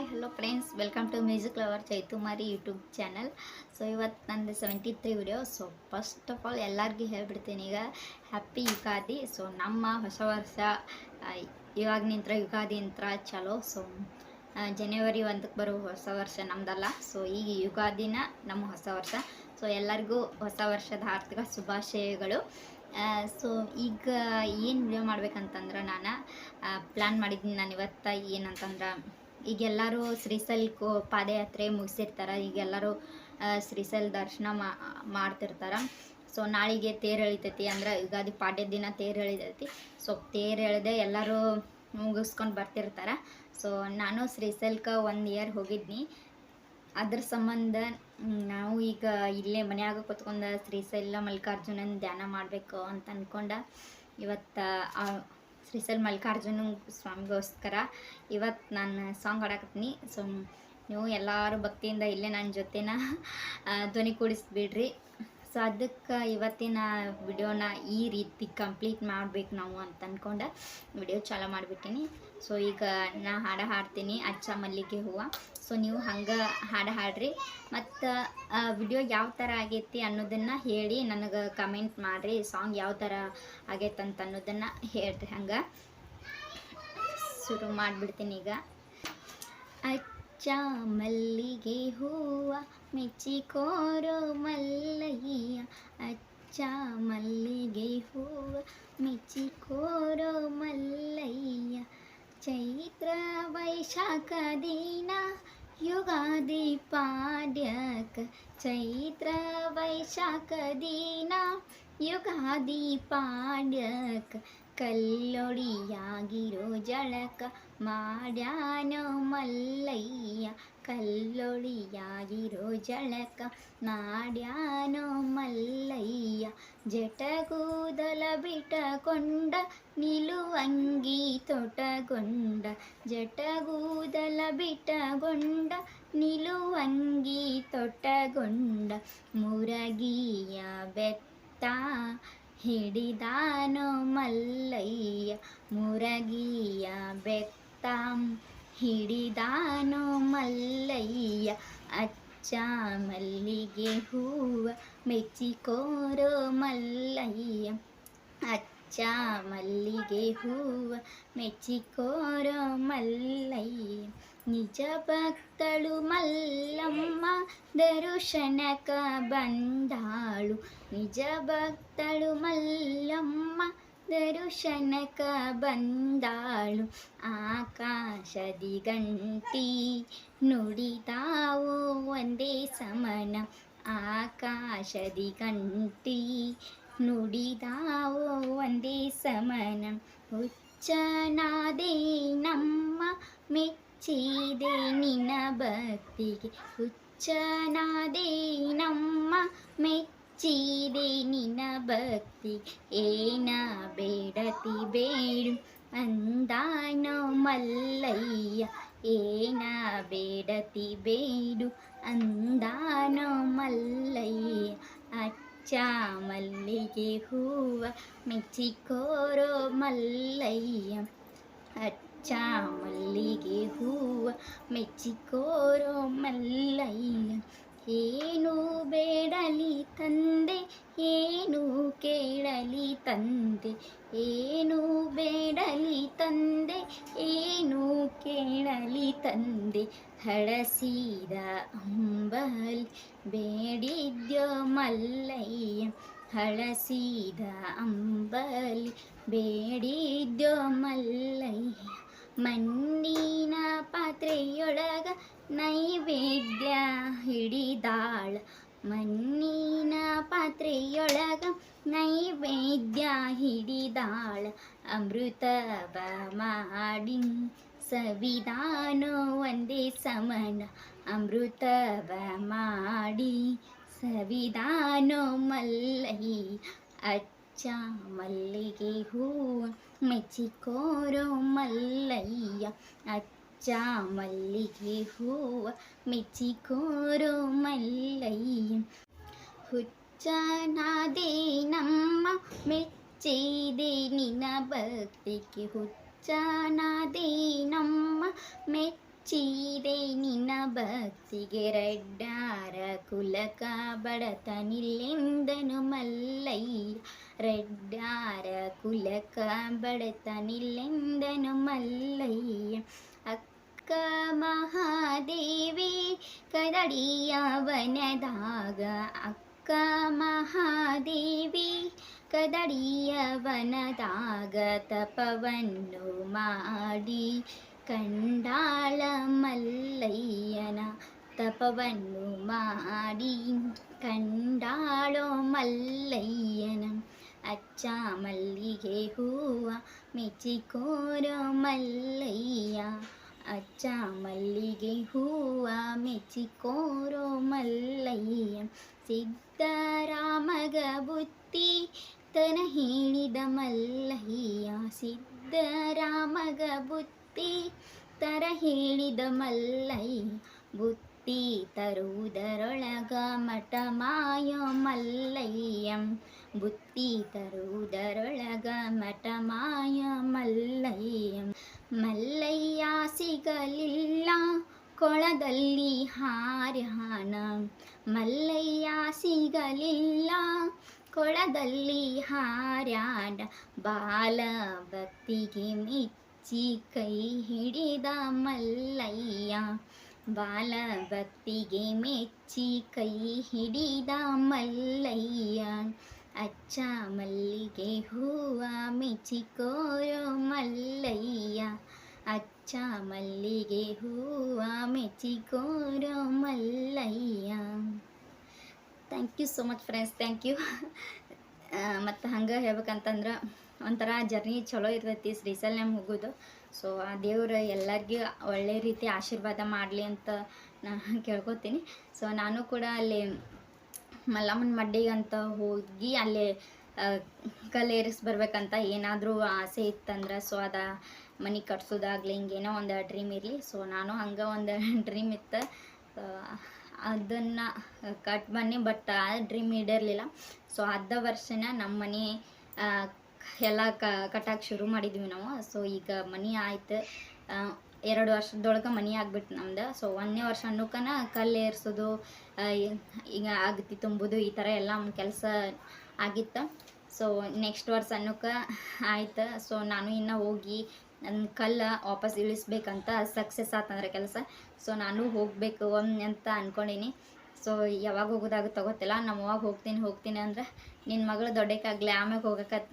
Hi hello friends welcome to music lover Chaitumari YouTube channel so ಇವತ್ತು ನಂದು seventy three video so first of all ಎಲ್ಲರಿಗೂ ಹೇಳ್ಬಿಡ್ತೀನಿ ಈಗ. Happy Ugadi so ನಮ್ಮ ಹೊಸ ವರ್ಷ ಇವಾಗ ನಿಂತ್ರ ಯುಗಾದಿ ನಂತರ ಚಲೋ. ಸೊ ಜನವರಿ ಒಂದಕ್ಕೆ ಬರೋ ಹೊಸ ವರ್ಷ ನಮ್ದಲ್ಲ. ಸೊ ಈಗ ಯುಗಾದಿನ ನಮ್ಮ ಹೊಸ ವರ್ಷ. ಸೊ ಎಲ್ಲರಿಗೂ ಹೊಸ ವರ್ಷದ ಆರ್ಥಿಕ ಶುಭಾಶಯಗಳು. ಸೊ ಈಗ ಏನು ವಿಡಿಯೋ ಮಾಡ್ಬೇಕಂತಂದ್ರೆ ನಾನು ಪ್ಲ್ಯಾನ್ ಮಾಡಿದ್ದೀನಿ ನಾನು ಇವತ್ತು ಏನಂತಂದ್ರೆ ಈಗೆಲ್ಲರೂ ಶ್ರೀಶೈಲಕ್ಕೂ ಪಾದಯಾತ್ರೆ ಮುಗಿಸಿರ್ತಾರೆ, ಈಗೆಲ್ಲರೂ ಶ್ರೀಸಲ್ ದರ್ಶನ ಮಾಡ್ತಿರ್ತಾರೆ. ಸೊ ನಾಳೆಗೆ ತೇರು ಎಳಿತೈತಿ ಅಂದ್ರೆ ಯುಗಾದಿ ಪಾಡ್ಯ ದಿನ ತೇರು ಎಳಿತೈತಿ. ಸೊ ತೇರು ಎಳೆದೆ ಎಲ್ಲರೂ ಮುಗಿಸ್ಕೊಂಡು ಬರ್ತಿರ್ತಾರೆ. ಸೊ ನಾನು ಶ್ರೀಸಲ್ಕ ಒಂದು ಇಯರ್ ಹೋಗಿದ್ನಿ. ಅದ್ರ ಸಂಬಂಧ ನಾವು ಈಗ ಇಲ್ಲೇ ಮನೆಯಾಗ ಕೂತ್ಕೊಂಡು ಶ್ರೀಸೈಲ ಮಲ್ಲಿಕಾರ್ಜುನನ ಧ್ಯಾನ ಮಾಡಬೇಕು ಅಂತ ಅಂದ್ಕೊಂಡ ಇವತ್ತು ಆ ಸರ್ ಮಲ್ಲಿಕಾರ್ಜುನ ಸ್ವಾಮಿಗೋಸ್ಕರ ಇವತ್ತು ನಾನು ಸಾಂಗ್ ಹಾಡಕತ್ತೀನಿ. ಸೊ ನೀವು ಎಲ್ಲರೂ ಭಕ್ತಿಯಿಂದ ಇಲ್ಲೇ ನನ್ನ ಜೊತೆನ ಧ್ವನಿ ಕೂಡಿಸ್ಬಿಡ್ರಿ. ಸೊ ಅದಕ್ಕೆ ಇವತ್ತಿನ ವಿಡಿಯೋನ ಈ ರೀತಿ ಕಂಪ್ಲೀಟ್ ಮಾಡಬೇಕು ನಾವು ಅಂತ ಅಂದ್ಕೊಂಡು ವಿಡಿಯೋ ಚಾಲೂ ಮಾಡಿಬಿಟ್ಟಿನಿ. ಸೊ ಈಗ ನಾ ಹಾಡ ಹಾಡ್ತೀನಿ. ಅಚ್ಚ ಮಲ್ಲಿಗೆ ಹೂವು. ಸೊ ನೀವು ಹಂಗೆ ಹಾಡು ಹಾಡ್ರಿ. ಮತ್ತು ವಿಡಿಯೋ ಯಾವ ಥರ ಆಗೈತಿ ಅನ್ನೋದನ್ನು ಹೇಳಿ ನನಗೆ ಕಮೆಂಟ್ ಮಾಡಿರಿ. ಸಾಂಗ್ ಯಾವ ಥರ ಆಗೈತೆ ಅಂತ ಅನ್ನೋದನ್ನು ಹೇಳ್ರಿ ಹಂಗೆ. ಶುರು ಮಾಡಿಬಿಡ್ತೀನಿ ಈಗ. ಅಚ್ಚ ಮಲ್ಲಿಗೆ ಹೂವ, ಮೆಚ್ಚಿಕೋರೋ ಮಲ್ಲಯ್ಯ. ಅಚ್ಚ ಮಲ್ಲಿಗೆ ಹೂವ, ಮೆಚ್ಚಿಕೋರೋ ಮಲ್ಲಯ್ಯ. चैत्र वैशाख दीना युगादिपाड्य चैत्र वैशाख दीना ಕಲ್ಲೊಡಿಯಾಗಿರೋ ಜಳಕ ಮಾಡ್ಯಾನೋ ಮಲ್ಲಯ್ಯ. ಕಲ್ಲೊಡಿಯಾಗಿರೋ ಜಳಕ ಮಾಡ್ಯಾನೋ ಮಲ್ಲಯ್ಯ. ಜಟಗೂದಲ ಬಿಟಕೊಂಡ ನಿಲುವಂಗಿ ತೊಟಗೊಂಡ ಜಟಗೂದಲ ಬಿಟಗೊಂಡ ನಿಲುವಂಗಿ ತೊಟಗೊಂಡ ಮುರಗಿಯ ಬೆತ್ತ ಹಿಡಿದಾನೋ ಮಲ್ಲಯ್ಯ, ಮುರಗಿಯ ಬೆತ್ತ. ಹಿಡಿದಾನೋ ಮಲ್ಲಯ್ಯ, ಅಚ್ಚ ಮಲ್ಲಿಗೆ ಹೂವ ಮೆಚ್ಚಿಕೋರೋ ಮಲ್ಲಯ್ಯ. ಅಚ್ಚ ಮಲ್ಲಿಗೆ ಹೂವ ಮೆಚ್ಚಿಕೋರೋ ಮಲ್ಲಯ್ಯ. ನಿಜ ಭಕ್ತಳು ಮಲ್ಲಮ್ಮ ದರುಶನಕ ಬಂದಾಳು ನಿಜ ಭಕ್ತಳು ಮಲ್ಲಮ್ಮ ದರುಶನಕ ಬಂದಾಳು ಆಕಾಶದಿ ಗಂಟಿ ನುಡಿತಾವು ಒಂದೇ ಸಮನ ಆಕಾಶದಿ ಗಂಟಿ ನುಡಿದಾವು ಒಂದೇ ಸಮನ ಹುಚ್ಚನಾದೆ ನಮ್ಮ ಮೆಚ್ಚಿದೆ ನಿನ್ನ ಭಕ್ತಿಗೆ ಹುಚ್ಚನಾದೆ ನಮ್ಮ ಮೆಚ್ಚಿದೆ ನಿನ್ನ ಭಕ್ತಿ ಏನ ಬೇಡತಿ ಬೇಡು ಅಂದಾನೋ ಮಲ್ಲಯ್ಯ ಏನ ಬೇಡತಿ ಬೇಡು ಅಂದಾನೋ ಮಲ್ಲಯ್ಯ ಅಚ್ಚ ಮಲ್ಲಿಗೆ ಹೂವ ಮೆಚ್ಚಿಕೋರೋ ಮಲ್ಲಯ್ಯ ಅಚ್ಚ ಮಲ್ಲಿಗೆ ಹೂವ ಮೆಚ್ಚಿಕೋರೋ ಮಲ್ಲಯ್ಯ. ಏನು ಬೇಡಲಿ ತಂದೆ, ಏನು ಕೇಳಲಿ ತಂದೆ. ಏನು ಬೇಡಲಿ ತಂದೆ, ಏನು ಕೇಳಲಿ ತಂದೆ. ಹಳಸಿದ ಅಂಬಲಿ ಬೇಡಿದ್ಯೋ ಮಲ್ಲಯ್ಯ. ಹಳಸಿದ ಅಂಬಲಿ ಬೇಡಿದ್ಯೋ ಮಲ್ಲಯ್ಯ. ಮಣ್ಣಿನ ಪಾತ್ರೆಯೊಳಗ ನೈವೇದ್ಯ ಹಿಡಿದಾಳ. ಮಣ್ಣಿನ ಪಾತ್ರೆಯೊಳಗ ನೈವೇದ್ಯ ಹಿಡಿದಾಳ. ಅಮೃತವ ಮಾಡಿ ಸವಿದಾನೋ ಒಂದೇ ಸಮನ. ಅಮೃತವ ಮಾಡಿ ಸವಿದಾನೋ ಮಲ್ಲೈ ಅಚ್ಚ ಮಲ್ಲಿಗೆ ಹೂವ ಮೆಚ್ಚಿಕೋರೋ ಮಲ್ಲಯ್ಯ ಅಚ್ಚ ಮಲ್ಲಿಗೆ ಹೂವ ಮೆಚ್ಚಿಕೋರೋ ಮಲ್ಲಯ್ಯ ಹುಚ್ಚನಾದೆ ನಮ್ಮ ಮೆಚ್ಚಿದೆ ನಿನ್ನ ಭಕ್ತಿಗೆ ಹುಚ್ಚನಾದೆ ನಮ್ಮ ಮೆಚ್ಚ ಮೆಚ್ಚಿದೆ ನಿನ್ನ ಭಕ್ತಿಗೆ ರೆಡ್ಡಾರ ಕುಲಕ ಬಡತನಿಲ್ಲೆಂದನು ಮಲ್ಲಯ್ಯ ರೆಡ್ಡಾರ ಕುಲಕ ಬಡತನಿಲ್ಲೆಂದನು ಮಲ್ಲಯ್ಯ ಅಕ್ಕ ಮಹಾದೇವಿ ಕದಡಿಯ ವನದಾಗ ಅಕ್ಕ ಮಹಾದೇವಿ ಕದಡಿಯ ವನದಾಗ ತಪವನ್ನು ಮಾಡಿ ಕಂಡಾಳ ಮಲ್ಲಯ್ಯನ ತಪವನ್ನು ಮಾಡಿ ಕಂಡಾಳೋ ಮಲ್ಲಯ್ಯನ ಅಚ್ಚ ಮಲ್ಲಿಗೆ ಹೂವ ಮೆಚ್ಚಿಕೋರೋ ಮಲ್ಲಯ್ಯ ಅಚ್ಚ ಮಲ್ಲಿಗೆ ಹೂವ ಮೆಚ್ಚಿಕೋರೋ ಮಲ್ಲಯ್ಯ ಸಿದ್ದರಾಮಗ ಬುತ್ತಿ ತನ ಹೇಳಿದ ಮಲ್ಲಯ್ಯ ಸಿದ್ದರಾಮಗ ಬುತ್ತಿ ತರ ಹೇಳಿದ ಮಲ್ಲೈ ಬುತ್ತಿ ತರುವುದರೊಳಗ ಮಠ ಮಾಯ ಮಲ್ಲಯ್ಯ. ಬುತ್ತಿ ತರುವುದರೊಳಗ ಮಠ ಮಾಯ ಮಲ್ಲಯ್ಯ. ಮಲ್ಲಯ್ಯ ಸಿಗಲಿಲ್ಲ ಕೊಳದಲ್ಲಿ ಹಾರ್ಯಾನ. ಮಲ್ಲಯ್ಯ ಸಿಗಲಿಲ್ಲ ಕೊಳದಲ್ಲಿ ಹಾರ್ಯಾಡ ಬಾಲ ಭಕ್ತಿಗೆ ಮೆಚ್ಚಿ ಕೈ ಹಿಡಿದ ಮಲ್ಲಯ್ಯ. ಬಾಲ ಭಕ್ತಿಗೆ ಮೆಚ್ಚಿ ಕೈ ಹಿಡಿದ ಮಲ್ಲಯ್ಯ. ಅಚ್ಚ ಮಲ್ಲಿಗೆ ಹೂವ ಮೆಚ್ಚಿಕೋರೋ ಮಲ್ಲಯ್ಯ. ಅಚ್ಚ ಮಲ್ಲಿಗೆ ಹೂವ ಮೆಚ್ಚಿಕೋರೋ Mallayya. Thank you so much friends thank you ಮತ್ತು ಹಂಗೆ ಹೇಳ್ಬೇಕಂತಂದ್ರೆ ಒಂಥರ ಜರ್ನಿ ಚಲೋ ಇರ್ತೈತಿ ಶ್ರೀಶೈಲಂ ಹೋಗೋದು. ಸೊ ಆ ದೇವ್ರು ಎಲ್ಲರಿಗೂ ಒಳ್ಳೆ ರೀತಿ ಆಶೀರ್ವಾದ ಮಾಡಲಿ ಅಂತ ನಾನು ಕೇಳ್ಕೊತೀನಿ. ಸೊ ನಾನು ಕೂಡ ಅಲ್ಲಿ ಮಲ್ಲಮ್ಮನ ಮಡ್ಡಿಗೆ ಅಂತ ಹೋಗಿ ಅಲ್ಲಿ ಕಲ್ಲೇರಿಸಿ ಬರ್ಬೇಕಂತ ಏನಾದರೂ ಆಸೆ ಇತ್ತಂದ್ರೆ ಸೊ ಅದ ಮನೆ ಕಟ್ಸೋದಾಗ್ಲಿ ಹಿಂಗೇನೋ ಒಂದು ಡ್ರೀಮ್ ಇರಲಿ. ಸೊ ನಾನು ಹಂಗೆ ಒಂದು ಡ್ರೀಮ್ ಇತ್ತು. ಅದನ್ನು ಕಟ್ ಬನ್ನಿ ಬಟ್ ಆ ಡ್ರೀಮ್ ಈಡೇರಲಿಲ್ಲ ಸೊ ಅರ್ಧ ವರ್ಷನ ನಮ್ಮ ಮನೆ ಎಲ್ಲ ಕಟ್ಟಕ್ಕೆ ಶುರು ಮಾಡಿದ್ವಿ ನಾವು. ಸೊ ಈಗ ಮನೆ ಆಯ್ತು. ಎರಡು ವರ್ಷದೊಳಗೆ ಮನೆ ಆಗ್ಬಿಟ್ಟು ನಮ್ದು. ಸೊ ಒಂದನೇ ವರ್ಷ ಅನ್ನೋಕನ ಕಲ್ಲು ಏರ್ಸೋದು ಈಗ ಆಗತಿ ತುಂಬೋದು ಈ ಥರ ಎಲ್ಲ ಕೆಲಸ ಆಗಿತ್ತು. ಸೊ ನೆಕ್ಸ್ಟ್ ವರ್ಷ ಅನ್ನೋಕೆ ಆಯ್ತು. ಸೊ ನಾನು ಇನ್ನು ಹೋಗಿ ನನ್ನ ಕಲ್ಲ ವಾಪಸ್ ಇಳಿಸ್ಬೇಕಂತ ಸಕ್ಸಸ್ ಆತಂದ್ರೆ ಕೆಲಸ. ಸೊ ನಾನು ಹೋಗಬೇಕು ಅಂತ ಅಂದ್ಕೊಂಡೀನಿ ಸೊ ಯಾವಾಗ ಹೋಗೋದಾಗುತ್ತೆ ಗೊತ್ತಿಲ್ಲ ನಮ್ಮ ಅವಾಗ ಹೋಗ್ತೀನಿ ಹೋಗ್ತೀನಿ ಅಂದ್ರೆ ನಿನ್ನ ಮಗಳು ದೊಡ್ಡಕ್ಕಾಗಲಿ, ಆಮ್ಯಾಗ ಹೋಗಕತ್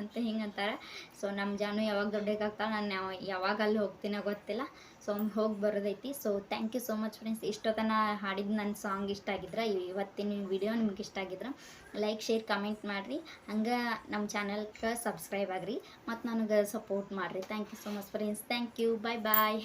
ಅಂತ ಹಿಂಗೆ ಅಂತಾರೆ. ಸೊ ನಮ್ಮ ಜಾನು ಯಾವಾಗ ದೊಡ್ಡಕ್ಕಾಗ್ತಾಳೆ ನಾನು ಯಾವ ಯಾವಾಗ ಅಲ್ಲಿ ಹೋಗ್ತೀನೋ ಗೊತ್ತಿಲ್ಲ. ಸೊ ಹೋಗಿ ಬರೋದೈತಿ. So thank you so much friends ಇಷ್ಟೊತ್ತನ ಹಾಡಿದ ನನ್ನ ಸಾಂಗ್ ಇಷ್ಟ ಆಗಿದ್ರೆ, ಇವತ್ತಿನ ವಿಡಿಯೋ ನಿಮ್ಗೆ ಇಷ್ಟ ಆಗಿದ್ರೆ ಲೈಕ್ ಶೇರ್ ಕಮೆಂಟ್ ಮಾಡಿರಿ. ಹಂಗೆ ನಮ್ಮ ಚಾನಲ್ಗೆ ಸಬ್ಸ್ಕ್ರೈಬ್ ಆಗಿರಿ. ಮತ್ತು ನನಗೆ ಸಪೋರ್ಟ್ ಮಾಡಿರಿ. Thank you so much friends thank you bye bye